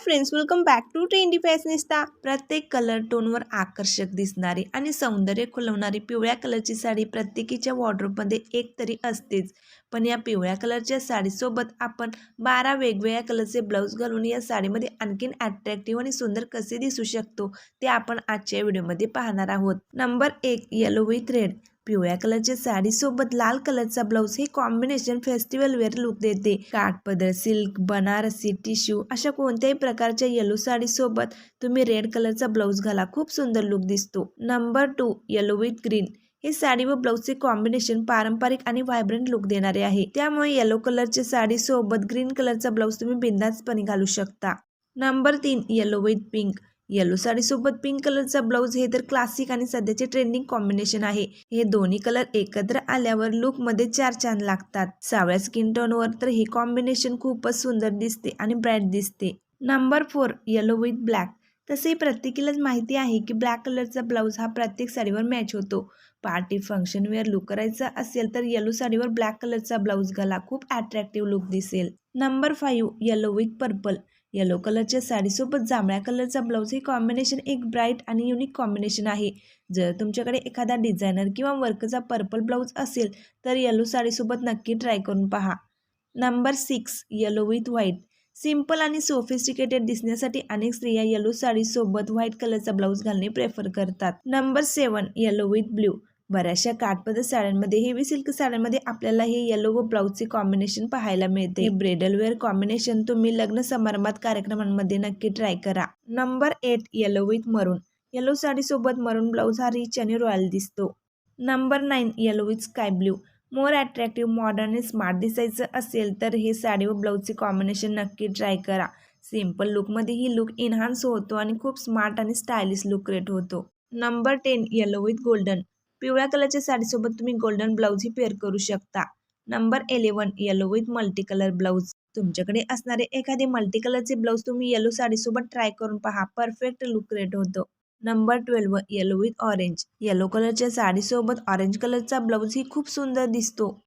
Friends welcome back to trendy fashionista प्रत्येक colour टोनवर आकर्षक दिसणारी आणि सौंदर्य खुलवणारी पिवळ्या कलरची साडी प्रत्येकीच्या वॉर्ड्रोपमध्ये एक तरी असतेच. पण या पिवळ्या कलरच्या साडीसोबत आपण बारा वेगवेगळ्या कलरचे ब्लाऊज घालून या साडीमध्ये आणखीन अट्रॅक्टिव्ह आणि सुंदर कसे दिसू शकतो ते आपण आजच्या व्हिडिओमध्ये पाहणार आहोत. नंबर एक येलो विथ रेड पिवळ्या कलरच्या साडीसोबत लाल कलरचा ब्लाऊज हे कॉम्बिनेशन फेस्टिवल वेअर लुक देते. काठपदर सिल्क बनारसी टिश्यू अशा कोणत्याही प्रकारच्या येलो साडीसोबत तुम्ही रेड कलरचा ब्लाऊज घाला. खूप सुंदर लुक दिसतो. Number two yellow with green हे साडी व ब्लाऊजचे कॉम्बिनेशन पारंपरिक आणि व्हायब्रंट लुक देणारे आहे. त्यामुळे येलो कलरच्या साडीसोबत ग्रीन कलरचा ब्लाऊज तुम्ही बिंदास्तपणे घालू शकता. नंबर तीन येलो विथ पिंक येलो साडीसोबत पिंक कलरचा ब्लाऊज हे तर क्लासिक आणि सध्याचे ट्रेंडिंग कॉम्बिनेशन आहे. हे दोन्ही कलर एकत्र आल्यावर लुकमध्ये चार चांद लागतात. सावळ्या स्किन टोनवर तर हे कॉम्बिनेशन खूपच सुंदर दिसते आणि ब्राईट दिसते. Number four yellow with black तसे प्रत्येकीलाच माहिती आहे की ब्लॅक कलरचा ब्लाऊज हा प्रत्येक साडीवर मॅच होतो. पार्टी फंक्शन वेअर लुक करायचा असेल तर येलो साडीवर ब्लॅक कलरचा ब्लाऊज घाला. खूप अट्रॅक्टिव्ह लुक दिसेल. Number five yellow with purple yellow कलरच्या साडीसोबत जांभळ्या कलरचा ब्लाऊज हे कॉम्बिनेशन एक ब्राईट आणि युनिक कॉम्बिनेशन आहे. जर तुमच्याकडे एखादा डिझायनर किंवा वर्कचा पर्पल ब्लाऊज असेल तर येलो साडीसोबत नक्की ट्राय करून पहा. Number six yellow with white simple आणि सोफिस्टिकेटेड दिसण्यासाठी अनेक स्त्रिया येलो साडीसोबत व्हाईट कलरचा ब्लाऊज घालणे प्रेफर करतात. Number seven yellow with blue बऱ्याचशा काठपदर साड्यांमध्ये हेवी सिल्क साड्यांमध्ये आपल्याला हे येलो व ब्लाऊजचे कॉम्बिनेशन पाहायला मिळते. ब्रेडल वेअर कॉम्बिनेशन तुम्ही लग्न समारंभात कार्यक्रमांमध्ये नक्की ट्राय करा. Number eight yellow with maroon yellow साडीसोबत maroon blouse हा रिच आणि रॉयल दिसतो. Number nine yellow with sky blue more attractive modern आणि स्मार्ट दिसायचं असेल तर हे साडी व ब्लाऊजचे कॉम्बिनेशन नक्की ट्राय करा. सिंपल लुकमध्ये ही लुक इन्हान्स होतो आणि खूप स्मार्ट आणि स्टायलिश लुक क्रिएट होतो. Number ten yellow with golden पिवळ्या कलरच्या साडीसोबत तुम्ही गोल्डन ब्लाऊजही पेअर करू शकता. Number eleven yellow with multi colour blouse तुमच्याकडे असणारे एखादे मल्टी कलरचे ब्लाऊज तुम्ही येलो साडीसोबत ट्राय करून पहा. परफेक्ट लुक क्रिएट होतो. Number twelve yellow with orange yellow कलरच्या साडीसोबत ऑरेंज कलरचा ब्लाऊज ही खूप सुंदर दिसतो.